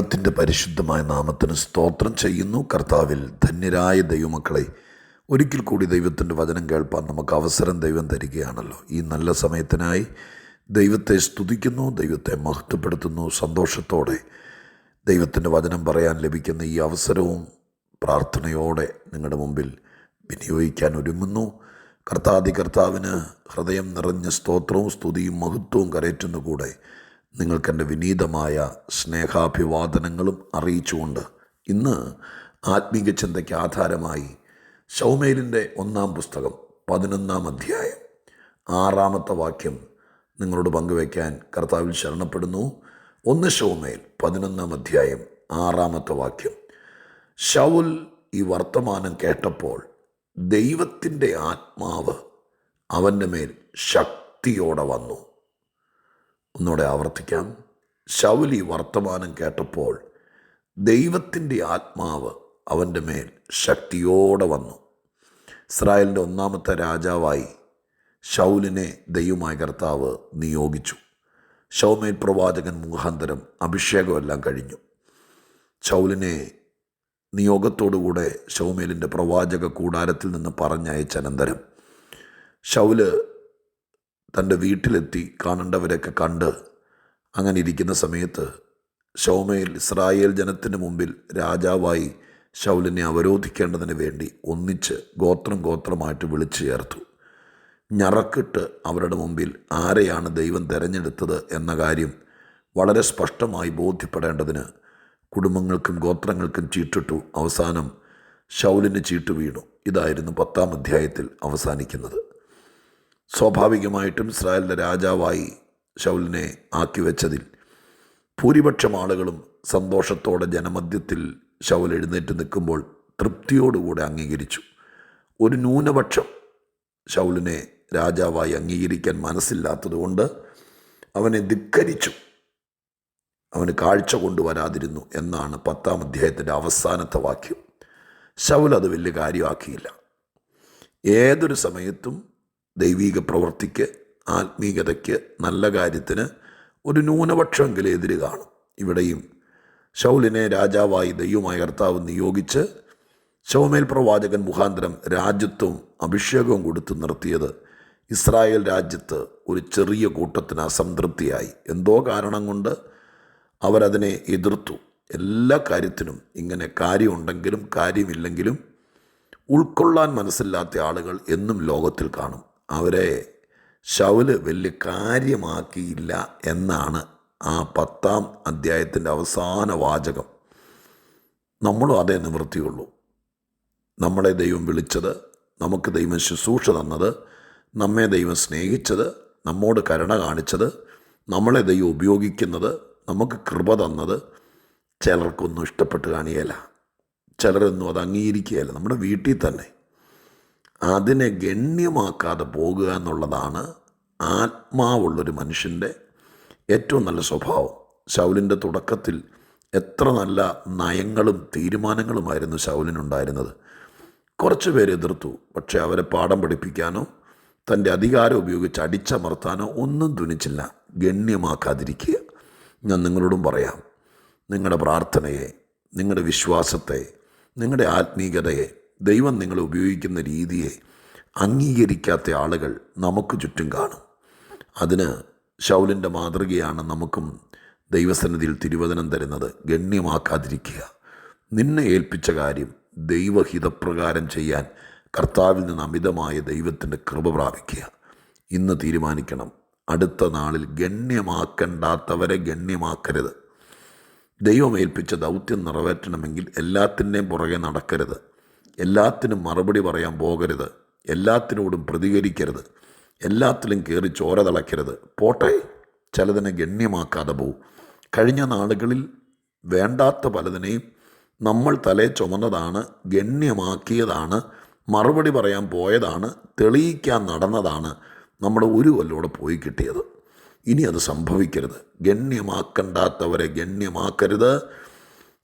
ദൈവത്തിന്റെ പരിശുദ്ധമായ നാമത്തിന് സ്തോത്രം ചെയ്യുന്നു. കർത്താവിൽ ധന്യരായ ദൈവമക്കളെ ഒരിക്കൽ കൂടി ദൈവത്തിന്റെ വചനം കേൾപ്പാൻ നമുക്ക് അവസരം ദൈവം തരികയാണല്ലോ. ഈ നല്ല സമയത്തിനായി ദൈവത്തെ സ്തുതിക്കുന്നു ദൈവത്തെ മഹത്വപ്പെടുത്തുന്നു. സന്തോഷത്തോടെ ദൈവത്തിന്റെ വചനം പറയാൻ ലഭിക്കുന്ന ഈ അവസരവും പ്രാർത്ഥനയോടെ നിങ്ങളുടെ മുമ്പിൽ വിനിയോഗിക്കാൻ ഒരുങ്ങുന്നു. കർത്താദി കർത്താവിന് ഹൃദയം നിറഞ്ഞ സ്തോത്രവും സ്തുതിയും മഹത്വവും കരയറ്റുന്ന കൂടെ നിങ്ങൾക്കെന്റെ വിനീതമായ സ്നേഹാഭിവാദനങ്ങളും അറിയിച്ചുകൊണ്ട് ഇന്ന് ആത്മീക ചിന്തയ്ക്ക് ആധാരമായി ഷൗമേലിന്റെ ഒന്നാം പുസ്തകം പതിനൊന്നാം അധ്യായം ആറാമത്തെ വാക്യം നിങ്ങളോട് പങ്കുവയ്ക്കാൻ കർത്താവിൽ ശരണപ്പെടുന്നു. ഒന്ന് ഷൗമേൽ പതിനൊന്നാം അധ്യായം ആറാമത്തെ വാക്യം. ഷൗൽ ഈ വർത്തമാനം കേട്ടപ്പോൾ ദൈവത്തിന്റെ ആത്മാവ് അവന്റെ മേൽ ശക്തിയോടെ വന്നു. ഒന്നുകൂടെ ആവർത്തിക്കാം. ശൗലി വർത്തമാനം കേട്ടപ്പോൾ ദൈവത്തിന്റെ ആത്മാവ് അവന്റെ മേൽ ശക്തിയോടെ വന്നു. ഇസ്രായേലിന്റെ ഒന്നാമത്തെ രാജാവായി ഷൗലിനെ ദൈവമായ കർത്താവ് നിയോഗിച്ചു. ഷൗമേൽ പ്രവാചകൻ മുഖാന്തരം അഭിഷേകമെല്ലാം കഴിഞ്ഞു. ഷൗലിനെ നിയോഗത്തോടുകൂടെ ഷൗമേലിന്റെ പ്രവാചക കൂടാരത്തിൽ നിന്ന് പറഞ്ഞയച്ച അനന്തരം ഷൗൽ തന്റെ വീട്ടിലെത്തി കാണേണ്ടവരൊക്കെ കണ്ട് അങ്ങനെ ഇരിക്കുന്ന സമയത്ത് ഷൗമയിൽ ഇസ്രായേൽ ജനത്തിന് മുമ്പിൽ രാജാവായി ഷൗലിനെ അവരോധിക്കേണ്ടതിന് വേണ്ടി ഒന്നിച്ച് ഗോത്രം ഗോത്രമായിട്ട് വിളിച്ചു ചേർത്തു. ഞറക്കിട്ട് അവരുടെ മുമ്പിൽ ആരെയാണ് ദൈവം തിരഞ്ഞെടുത്തത് എന്ന കാര്യം വളരെ സ്പഷ്ടമായി ബോധ്യപ്പെടേണ്ടതിന് കുടുംബങ്ങൾക്കും ഗോത്രങ്ങൾക്കും ചീട്ടിട്ടു അവസാനം ഷൗലിന് ചീട്ട് വീണു ഇതായിരുന്നു പത്താം അധ്യായത്തിൽ അവസാനിക്കുന്നത്. സ്വാഭാവികമായിട്ടും ഇസ്രായേലിന്റെ രാജാവായി ഷൗലിനെ ആക്കി വെച്ചതിൽ ഭൂരിപക്ഷം ആളുകളും സന്തോഷത്തോടെ ജനമധ്യത്തിൽ ഷൗൽ എഴുന്നേറ്റ് നിൽക്കുമ്പോൾ തൃപ്തിയോടുകൂടെ അംഗീകരിച്ചു. ഒരു ന്യൂനപക്ഷം ഷൗലിനെ രാജാവായി അംഗീകരിക്കാൻ മനസ്സില്ലാത്തതുകൊണ്ട് അവനെ ധിക്കരിച്ചു. അവന് കാഴ്ച കൊണ്ടുവരാതിരുന്നു എന്നാണ് പത്താം അധ്യായത്തിന്റെ അവസാനത്തെ വാക്യം. ശൗൽ അത് വലിയ കാര്യമാക്കിയില്ല. ഏതൊരു സമയത്തും ദൈവീക പ്രവൃത്തിക്ക് ആത്മീയതയ്ക്ക് നല്ല കാര്യത്തിന് ഒരു ന്യൂനപക്ഷമെങ്കിലും എതിര് കാണും. ഇവിടെയും ശൗലിനെ രാജാവായി ദൈവമായ കർത്താവ് നിയോഗിച്ച് ശൗമേൽ പ്രവാചകൻ മുഖാന്തരം രാജ്യത്വം അഭിഷേകവും കൊടുത്തു നിർത്തിയത് ഇസ്രായേൽ രാജ്യത്ത് ഒരു ചെറിയ കൂട്ടത്തിന് അസംതൃപ്തിയായി. എന്തോ കാരണം കൊണ്ട് അവരതിനെ എതിർത്തു. എല്ലാ കാര്യത്തിനും ഇങ്ങനെ കാര്യമുണ്ടെങ്കിലും കാര്യമില്ലെങ്കിലും ഉൾക്കൊള്ളാൻ മനസ്സില്ലാത്ത ആളുകൾ എന്നും ലോകത്തിൽ കാണും. അവരെ ശൗൽ വലിയ കാര്യമാക്കിയില്ല എന്നാണ് ആ പത്താം അധ്യായത്തിന്റെ അവസാന വാചകം. നമ്മളും അതേ നിവൃത്തിയുള്ളൂ. നമ്മളെ ദൈവം വിളിച്ചത് നമുക്ക് ദൈവം ശുശ്രൂഷ തന്നത് നമ്മെ ദൈവം സ്നേഹിച്ചത് നമ്മോട് കരുണ കാണിച്ചത് നമ്മളെ ദൈവം ഉപയോഗിക്കുന്നത് നമുക്ക് കൃപ തന്നത് ചിലർക്കൊന്നും ഇഷ്ടപ്പെട്ട് കാണിയല്ല ചിലരൊന്നും അത് അംഗീകരിക്കുകയല്ല. നമ്മുടെ വീട്ടിൽ തന്നെ അതിനെ ഗണ്യമാക്കാതെ പോകുക എന്നുള്ളതാണ് ആത്മാവുള്ളൊരു മനുഷ്യന്റെ ഏറ്റവും നല്ല സ്വഭാവം. ശൗലിന്റെ തുടക്കത്തിൽ എത്ര നല്ല നയങ്ങളും തീരുമാനങ്ങളുമായിരുന്നു ശൗലിനുണ്ടായിരുന്നത്. കുറച്ച് പേര് എതിർത്തു. പക്ഷേ അവരെ പാഠം പഠിപ്പിക്കാനോ തന്റെ അധികാരം ഉപയോഗിച്ച് അടിച്ചമർത്താനോ ഒന്നും തുനിച്ചില്ല. ഗണ്യമാക്കാതിരിക്കുക. ഞാൻ നിങ്ങളോടും പറയാം. നിങ്ങളുടെ പ്രാർത്ഥനയെ നിങ്ങളുടെ വിശ്വാസത്തെ നിങ്ങളുടെ ആത്മീയതയെ ദൈവം നിങ്ങൾ ഉപയോഗിക്കുന്ന രീതിയെ അംഗീകരിക്കാത്ത ആളുകൾ നമുക്ക് ചുറ്റും കാണും. അതിന് ശൗലിന്റെ മാതൃകയാണ് നമുക്കും ദൈവസന്നിധിയിൽ തിരുവചനം തരുന്നത്. ഗണ്യമാക്കാതിരിക്കുക. നിന്നെ ഏൽപ്പിച്ച കാര്യം ദൈവഹിതപ്രകാരം ചെയ്യാൻ കർത്താവിൽ നിന്ന് അമിതമായ ദൈവത്തിന്റെ കൃപ പ്രാപിക്കുക. ഇന്ന് തീരുമാനിക്കണം. അടുത്ത നാളിൽ ഗണ്യമാക്കണ്ടാത്തവരെ ഗണ്യമാക്കരുത്. ദൈവം ഏൽപ്പിച്ച ദൗത്യം നിറവേറ്റണമെങ്കിൽ എല്ലാത്തിന്റെയും പുറകെ നടക്കരുത്. എല്ലാത്തിനും മറുപടി പറയാൻ പോകരുത്. എല്ലാത്തിനോടും പ്രതികരിക്കരുത്. എല്ലാത്തിലും കയറി ചോര തിളയ്ക്കരുത് പോട്ടെ. ചിലതിനെ ഗണ്യമാക്കാതെ പോവും. കഴിഞ്ഞ നാളുകളിൽ വേണ്ടാത്ത പലതിനെയും നമ്മൾ തലേ ചുമന്നതാണ് ഗണ്യമാക്കിയതാണ് മറുപടി പറയാൻ പോയതാണ് തെളിയിക്കാൻ നടന്നതാണ് നമ്മുടെ ഒരു കൊല്ലോടെ പോയി കിട്ടിയത്. ഇനി അത് സംഭവിക്കരുത്. ഗണ്യമാക്കണ്ടാത്തവരെ ഗണ്യമാക്കരുത്.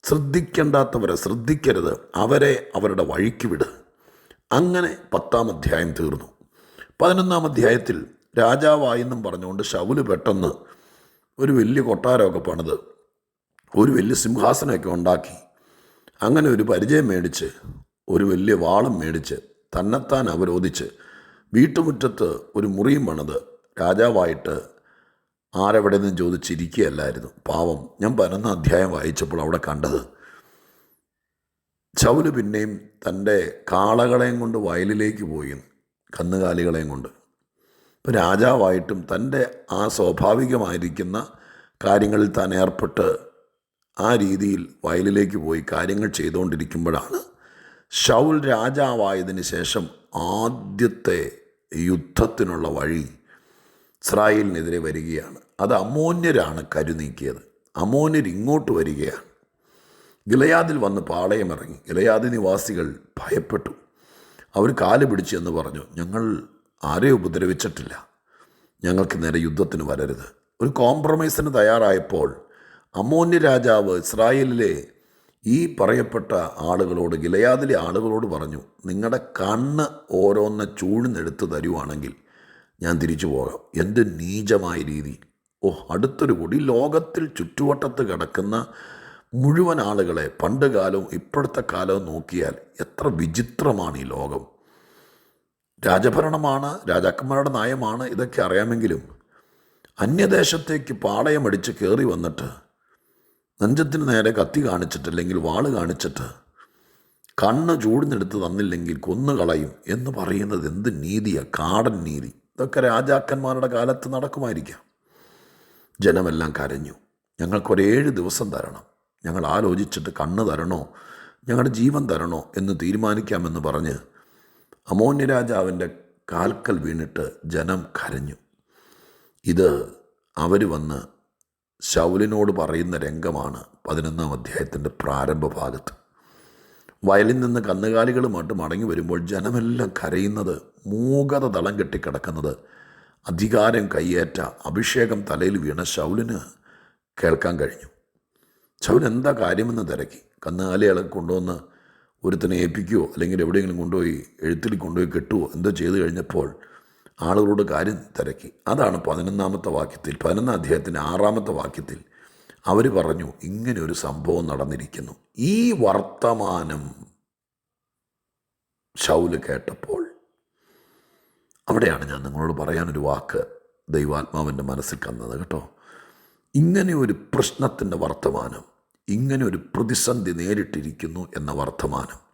ശ്രദ്ധിക്കേണ്ടാത്തവരെ ശ്രദ്ധിക്കരുത്. അവരെ അവരുടെ വഴിക്ക് വിട്. അങ്ങനെ പത്താം അധ്യായം തീർന്നു. പതിനൊന്നാം അധ്യായത്തിൽ രാജാവായെന്നും പറഞ്ഞുകൊണ്ട് ശൗൽ പെട്ടെന്ന് ഒരു വലിയ കൊട്ടാരമൊക്കെ പണിത് ഒരു വലിയ സിംഹാസനമൊക്കെ ഉണ്ടാക്കി. അങ്ങനെ ഒരു പരിചയം മേടിച്ച് ഒരു വലിയ വാളം മേടിച്ച് തന്നെത്താൻ അവരോധിച്ച് വീട്ടുമുറ്റത്ത് ഒരു മുറിയും പണിത്. രാജാവായിട്ട് ആരെവിടെ നിന്നും ചോദിച്ചിരിക്കുകയല്ലായിരുന്നു. പാവം ഞാൻ പതിനൊന്ന് അധ്യായം വായിച്ചപ്പോൾ അവിടെ കണ്ടത് ചൗൽ പിന്നെയും തന്റെ കാളകളെയും കൊണ്ട് വയലിലേക്ക് പോയി കന്നുകാലികളെയും കൊണ്ട്. ഇപ്പം രാജാവായിട്ടും തന്റെ ആ സ്വാഭാവികമായിരിക്കുന്ന കാര്യങ്ങളിൽ താൻ ഏർപ്പെട്ട് ആ രീതിയിൽ വയലിലേക്ക് പോയി കാര്യങ്ങൾ ചെയ്തുകൊണ്ടിരിക്കുമ്പോഴാണ് ഷൗൽ രാജാവായതിനു ശേഷം ആദ്യത്തെ യുദ്ധത്തിനുള്ള വഴി ഇസ്രായേലിനെതിരെ വരികയാണ്. അത് അമോന്യരാണ് കരുനീക്കിയത് അമോന്യർ ഇങ്ങോട്ട് വരികയാണ്. ഗിലയാദിൽ വന്ന് പാളയമിറങ്ങി ഗിലയാദി നിവാസികൾ ഭയപ്പെട്ടു. അവർ കാൽ പിടിച്ചു എന്ന് പറഞ്ഞു ഞങ്ങൾ ആരെ ഉപദ്രവിച്ചിട്ടില്ല? ഞങ്ങൾക്ക് നേരെ യുദ്ധത്തിന് വരരുത്. ഒരു കോംപ്രമൈസിന് തയ്യാറായപ്പോൾ അമോന്യ രാജാവ് ഇസ്രായേലിലെ ഈ പറയപ്പെട്ട ആളുകളോട് ഗിലയാദിലെ ആളുകളോട് പറഞ്ഞു നിങ്ങളുടെ കണ്ണ് ഓരോന്ന് ചൂഴ്ന്നെടുത്ത് തരുവാണെങ്കിൽ ഞാൻ തിരിച്ചു പോകാം. എന്ത് നീചമായ രീതി. ഓ അടുത്തൊരു കൂടി. ലോകത്തിൽ ചുറ്റുവട്ടത്ത് കിടക്കുന്ന മുഴുവൻ ആളുകളെ പണ്ട് കാലവും ഇപ്പോഴത്തെ കാലവും നോക്കിയാൽ എത്ര വിചിത്രമാണ് ഈ ലോകം. രാജഭരണമാണ് രാജാക്കന്മാരുടെ നയമാണ് ഇതൊക്കെ അറിയാമെങ്കിലും അന്യദേശത്തേക്ക് പാളയമടിച്ച് കയറി വന്നിട്ട് നെഞ്ചത്തിന് നേരെ കത്തി കാണിച്ചിട്ട് അല്ലെങ്കിൽ വാൾ കാണിച്ചിട്ട് കണ്ണ് ചൂടിനെടുത്ത് തന്നില്ലെങ്കിൽ കൊന്നുകളയും എന്ന് പറയുന്നത് എന്ത് നീതിയാണ് കാടൻ നീതി. ഇതൊക്കെ രാജാക്കന്മാരുടെ കാലത്ത് നടക്കുമായിരിക്കാം. ജനമെല്ലാം കരഞ്ഞു. ഞങ്ങൾക്കൊരേഴ് ദിവസം തരണം. ഞങ്ങൾ ആലോചിച്ചിട്ട് കണ്ണ് തരണോ? ഞങ്ങളുടെ ജീവൻ തരണോ എന്ന് തീരുമാനിക്കാമെന്ന് പറഞ്ഞ് അമോന്യ രാജാവിന്റെ കാൽക്കൽ വീണിട്ട് ജനം കരഞ്ഞു. ഇത് അവർ വന്ന് ശൗലിനോട് പറയുന്ന രംഗമാണ് പതിനൊന്നാം അധ്യായത്തിന്റെ പ്രാരംഭ ഭാഗത്ത്. വയലിൽ നിന്ന് കന്നുകാലികളുമായിട്ട് മടങ്ങി വരുമ്പോൾ ജനമെല്ലാം കരയുന്നത് മൂകത തളം കെട്ടിക്കിടക്കുന്നത്. അധികാരം കയ്യേറ്റ അഭിഷേകം തലയിൽ വീണ ശൗലിന് കേൾക്കാൻ കഴിഞ്ഞു. ശൗൽ എന്താ കാര്യമെന്ന് തിരക്കി. കന്നുകാലികളെ കൊണ്ടുവന്ന് ഒരുത്തിനെ ഏൽപ്പിക്കുകയോ അല്ലെങ്കിൽ എവിടെയെങ്കിലും കൊണ്ടുപോയി എഴുത്തിൽ കൊണ്ടുപോയി കെട്ടുവോ? എന്തോ ചെയ്തു കഴിഞ്ഞപ്പോൾ ആളുകളോട് കാര്യം തിരക്കി. അതാണ് പതിനൊന്നാമത്തെ വാക്യത്തിൽ പതിനൊന്നാം അധ്യായത്തിന്റെ ആറാമത്തെ വാക്യത്തിൽ അവർ പറഞ്ഞു ഇങ്ങനെ ഒരു സംഭവം നടന്നിരിക്കുന്നു. ഈ വർത്തമാനം ഷൗൽ കേട്ടപ്പോൾ അവിടെയാണ് ഞാൻ നിങ്ങളോട് പറയാനൊരു വാക്ക് ദൈവാത്മാവിന്റെ മനസ്സിൽ കന്നത് കേട്ടോ. ഇങ്ങനെ ഒരു പ്രശ്നത്തിന്റെ വർത്തമാനം ഇങ്ങനെ ഒരു പ്രതിസന്ധി നേരിട്ടിരിക്കുന്നു എന്ന വർത്തമാനം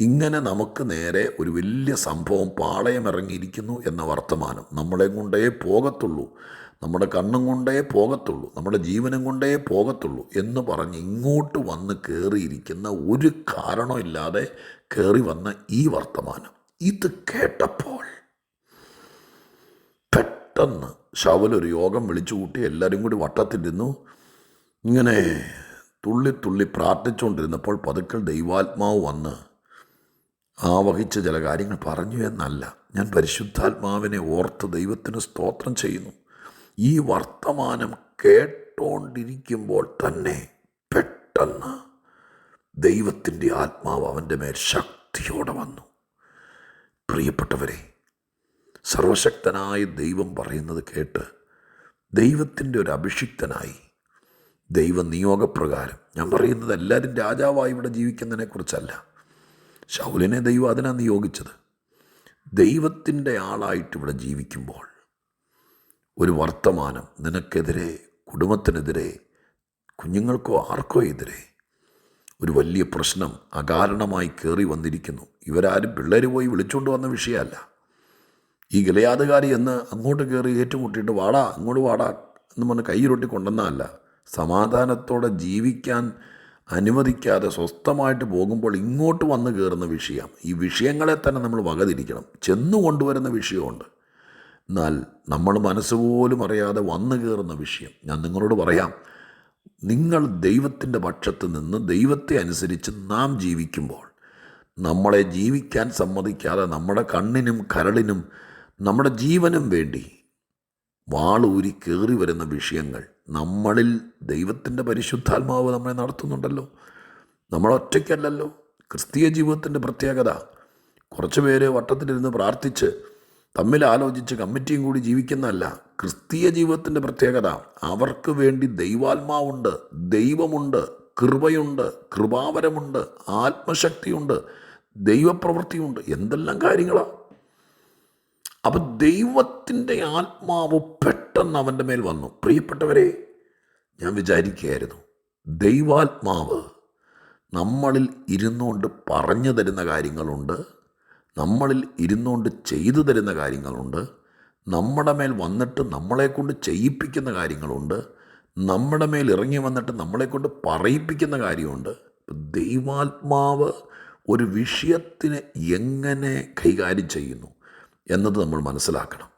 ഇങ്ങനെ നമുക്ക് നേരെ ഒരു വലിയ സംഭവം പാളയമിറങ്ങിയിരിക്കുന്നു എന്ന വർത്തമാനം നമ്മളെ കൊണ്ടേ പോകത്തുള്ളൂ. നമ്മുടെ കണ്ണും കൊണ്ടേ പോകത്തുള്ളൂ നമ്മുടെ ജീവനും കൊണ്ടേ പോകത്തുള്ളൂ എന്ന് പറഞ്ഞ് ഇങ്ങോട്ട് വന്ന് കയറിയിരിക്കുന്ന ഒരു കാരണമില്ലാതെ കയറി വന്ന ഈ വർത്തമാനം. ഇത് കേട്ടപ്പോൾ പെട്ടെന്ന് ഒരു യോഗം വിളിച്ചു കൂട്ടി എല്ലാവരും കൂടി വട്ടത്തിരുന്നു ഇങ്ങനെ തുള്ളി തുള്ളി പ്രാർത്ഥിച്ചുകൊണ്ടിരുന്നപ്പോൾ പതുക്കൽ ദൈവാത്മാവ് വന്ന് ആവഹിച്ച ചില കാര്യങ്ങൾ പറഞ്ഞു എന്നല്ല. ഞാൻ പരിശുദ്ധാത്മാവിനെ ഓർത്ത് ദൈവത്തിന് സ്തോത്രം ചെയ്യുന്നു. ഈ വർത്തമാനം കേട്ടോണ്ടിരിക്കുമ്പോൾ തന്നെ പെട്ടെന്ന് ദൈവത്തിന്റെ ആത്മാവ് അവന്റെ മേൽ ശക്തിയോടെ വന്നു. പ്രിയപ്പെട്ടവരെ സർവശക്തനായ ദൈവം പറയുന്നത് കേട്ട് ദൈവത്തിന്റെ ഒരു അഭിഷിക്തനായി. ദൈവ നിയോഗപ്രകാരം ഞാൻ പറയുന്നത് എല്ലാവരും രാജാവായി ഇവിടെ ജീവിക്കുന്നതിനെക്കുറിച്ചല്ല ശൗലിനെ ദൈവം അതിനാണ് നിയോഗിച്ചത്. ദൈവത്തിന്റെ ആളായിട്ട് ഇവിടെ ജീവിക്കുമ്പോൾ ഒരു വർത്തമാനം നിനക്കെതിരെ കുടുംബത്തിനെതിരെ കുഞ്ഞുങ്ങൾക്കോ ആർക്കോ എതിരെ. ഒരു വലിയ പ്രശ്നം അകാരണമായി കയറി വന്നിരിക്കുന്നു. ഇവരാരും പിള്ളേർ പോയി വിളിച്ചുകൊണ്ട് വന്ന വിഷയമല്ല. ഈ ഗലയാതുകാരി എന്ന് അങ്ങോട്ട് കയറി ഏറ്റുമുട്ടിയിട്ട് വാടാ അങ്ങോട്ട് വാടാ എന്ന് പറഞ്ഞ് കൈയിരൊട്ടി കൊണ്ടുവന്നതല്ല സമാധാനത്തോടെ ജീവിക്കാൻ അനുവദിക്കാതെ സ്വസ്ഥമായിട്ട് പോകുമ്പോൾ ഇങ്ങോട്ട് വന്ന് കയറുന്ന വിഷയം. ഈ വിഷയങ്ങളെ തന്നെ നമ്മൾ വകതിരിക്കണം. ചെന്നു കൊണ്ടുവരുന്ന വിഷയമുണ്ട്. എന്നാൽ നമ്മൾ മനസ്സുപോലും അറിയാതെ വന്നു കയറുന്ന വിഷയം ഞാൻ നിങ്ങളോട് പറയാം. നിങ്ങൾ ദൈവത്തിന്റെ പക്ഷത്ത് നിന്ന് ദൈവത്തെ അനുസരിച്ച് നാം ജീവിക്കുമ്പോൾ നമ്മളെ ജീവിക്കാൻ സമ്മതിക്കാതെ നമ്മുടെ കണ്ണിനും കരളിനും നമ്മുടെ ജീവനും വേണ്ടി വാളൂരി കയറി വരുന്ന വിഷയങ്ങൾ നമ്മളിൽ ദൈവത്തിന്റെ പരിശുദ്ധാത്മാവ് നമ്മളെ നടത്തുന്നുണ്ടല്ലോ. നമ്മൾ ഒറ്റയ്ക്കല്ലല്ലോ. ക്രിസ്തീയ ജീവിതത്തിന്റെ പ്രത്യേകത കുറച്ച് പേര് വട്ടത്തിലിരുന്ന് പ്രാർത്ഥിച്ച് തമ്മിൽ ആലോചിച്ച് കമ്മിറ്റിയും കൂടി ജീവിക്കുന്നതല്ല ക്രിസ്തീയ ജീവിതത്തിന്റെ പ്രത്യേകത. അവർക്ക് വേണ്ടി ദൈവാത്മാവുണ്ട് ദൈവമുണ്ട് കൃപയുണ്ട് കൃപാവരമുണ്ട് ആത്മശക്തിയുണ്ട് ദൈവപ്രവൃത്തിയുണ്ട്. എന്തെല്ലാം കാര്യങ്ങളാണ് അപ്പം ദൈവത്തിന്റെ ആത്മാവ് പെട്ടെന്ന് അവന്റെ മേൽ വന്നു. പ്രിയപ്പെട്ടവരെ ഞാൻ വിചാരിക്കുകയായിരുന്നു ദൈവാത്മാവ് നമ്മളിൽ ഇരുന്നുകൊണ്ട് പറഞ്ഞു തരുന്ന കാര്യങ്ങളുണ്ട്. നമ്മളിൽ ഇരുന്നുകൊണ്ട് ചെയ്തു തരുന്ന കാര്യങ്ങളുണ്ട്. നമ്മുടെ മേൽ വന്നിട്ട് നമ്മളെക്കൊണ്ട് ചെയ്യിപ്പിക്കുന്ന കാര്യങ്ങളുണ്ട്. നമ്മുടെ മേൽ ഇറങ്ങി വന്നിട്ട് നമ്മളെക്കൊണ്ട് പറയിപ്പിക്കുന്ന കാര്യമുണ്ട്. ദൈവാത്മാവ് ഒരു വിഷയത്തിനെ എങ്ങനെ കൈകാര്യം ചെയ്യുന്നു എന്നത് നമ്മൾ മനസ്സിലാക്കണം.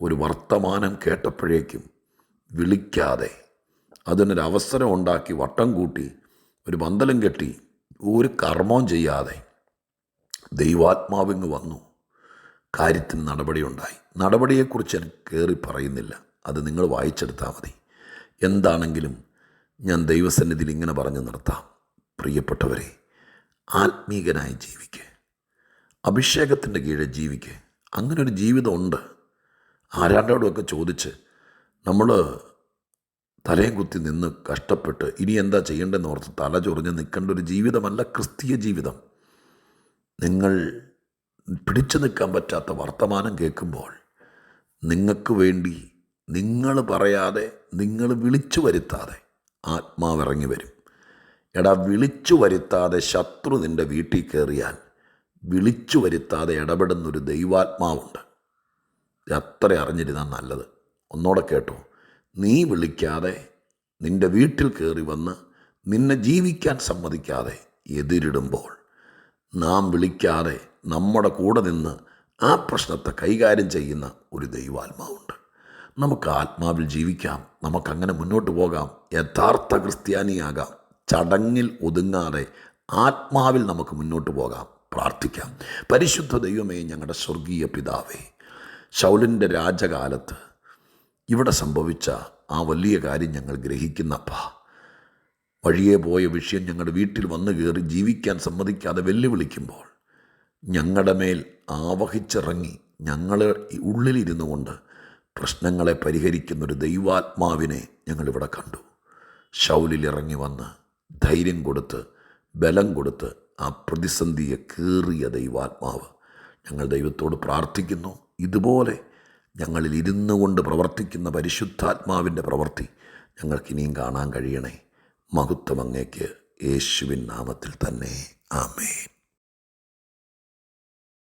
ഒരു വർത്തമാനം കേട്ടപ്പോഴേക്കും വിളിക്കാതെ അതിനൊരവസരം ഉണ്ടാക്കി വട്ടം കൂട്ടി ഒരു പന്തലും കെട്ടി ഒരു കർമ്മവും ചെയ്യാതെ ദൈവാത്മാവിങ് വന്നു. കാര്യത്തിന് നടപടിയുണ്ടായി. നടപടിയെക്കുറിച്ച് കയറി പറയുന്നില്ല. അത് നിങ്ങൾ വായിച്ചെടുത്താൽ മതി. എന്താണെങ്കിലും ഞാൻ ദൈവസന്നിധിയിൽ ഇങ്ങനെ പറഞ്ഞു നിർത്താം. പ്രിയപ്പെട്ടവരെ ആത്മീകനായി ജീവിക്കുക അഭിഷേകത്തിന്റെ കീഴിൽ ജീവിക്കുക അങ്ങനെ ഒരു ജീവിതമുണ്ട്. ആരാണ്ടോടുമൊക്കെ ചോദിച്ച് നമ്മൾ തലയും കുത്തി നിന്ന് കഷ്ടപ്പെട്ട് ഇനി എന്താ ചെയ്യേണ്ടതെന്ന് ഓർത്ത് തല ചൊറിഞ്ഞ് നിൽക്കേണ്ട ഒരു ജീവിതമല്ല ക്രിസ്തീയ ജീവിതം. നിങ്ങൾ പിടിച്ചു നിൽക്കാൻ പറ്റാത്ത വർത്തമാനം കേൾക്കുമ്പോൾ നിങ്ങൾക്ക് വേണ്ടി നിങ്ങൾ പറയാതെ നിങ്ങൾ വിളിച്ചു വരുത്താതെ ആത്മാവിറങ്ങി വരും. എടാ വിളിച്ചു വരുത്താതെ ശത്രു നിന്റെ വീട്ടിൽ കയറിയാൽ വിളിച്ചു വരുത്താതെ ഇടപെടുന്നൊരു ദൈവാത്മാവുണ്ട്. അത്ര അറിഞ്ഞിരുന്നാൽ നല്ലത്. ഒന്നോടെ കേട്ടോ. നീ വിളിക്കാതെ നിന്റെ വീട്ടിൽ കയറി വന്ന് നിന്നെ ജീവിക്കാൻ സമ്മതിക്കാതെ എതിരിടുമ്പോൾ നാം വിളിക്കാതെ നമ്മുടെ കൂടെ നിന്ന് ആ പ്രശ്നത്തെ കൈകാര്യം ചെയ്യുന്ന ഒരു ദൈവാത്മാവുണ്ട്. നമുക്ക് ആത്മാവിൽ ജീവിക്കാം നമുക്കങ്ങനെ മുന്നോട്ട് പോകാം യഥാർത്ഥ ക്രിസ്ത്യാനിയാകാം ചടങ്ങിൽ ഒതുങ്ങാതെ ആത്മാവിൽ നമുക്ക് മുന്നോട്ട് പോകാം പ്രാർത്ഥിക്കാം. പരിശുദ്ധ ദൈവമേ ഞങ്ങളുടെ സ്വർഗീയ പിതാവേ ശൗലിന്റെ രാജകാലത്ത് ഇവിടെ സംഭവിച്ച ആ വലിയ കാര്യം ഞങ്ങൾ ഗ്രഹിക്കുന്നപ്പ. വഴിയെ പോയ വിഷയം ഞങ്ങളുടെ വീട്ടിൽ വന്നു കയറി ജീവിക്കാൻ സമ്മതിക്കാതെ വെല്ലുവിളിക്കുമ്പോൾ ഞങ്ങളുടെ മേൽ ആവഹിച്ചിറങ്ങി ഞങ്ങളെ ഉള്ളിലിരുന്നു കൊണ്ട് പ്രശ്നങ്ങളെ പരിഹരിക്കുന്നൊരു ദൈവാത്മാവിനെ ഞങ്ങളിവിടെ കണ്ടു. ശൗലിൽ ഇറങ്ങി വന്ന് ധൈര്യം കൊടുത്ത് ബലം കൊടുത്ത് ആ പ്രതിസന്ധിയെ കീറിയ ദൈവാത്മാവ് ഞങ്ങൾ ദൈവത്തോട് പ്രാർത്ഥിക്കുന്നു. ഇതുപോലെ ഞങ്ങളിൽ ഇരുന്നു കൊണ്ട് പ്രവർത്തിക്കുന്ന പരിശുദ്ധാത്മാവിന്റെ പ്രവൃത്തി ഞങ്ങൾക്കിനിയും കാണാൻ കഴിയണേ. മഹത്വം അങ്ങേക്ക് യേശുവിൻ നാമത്തിൽ തന്നെ. ആമേൻ.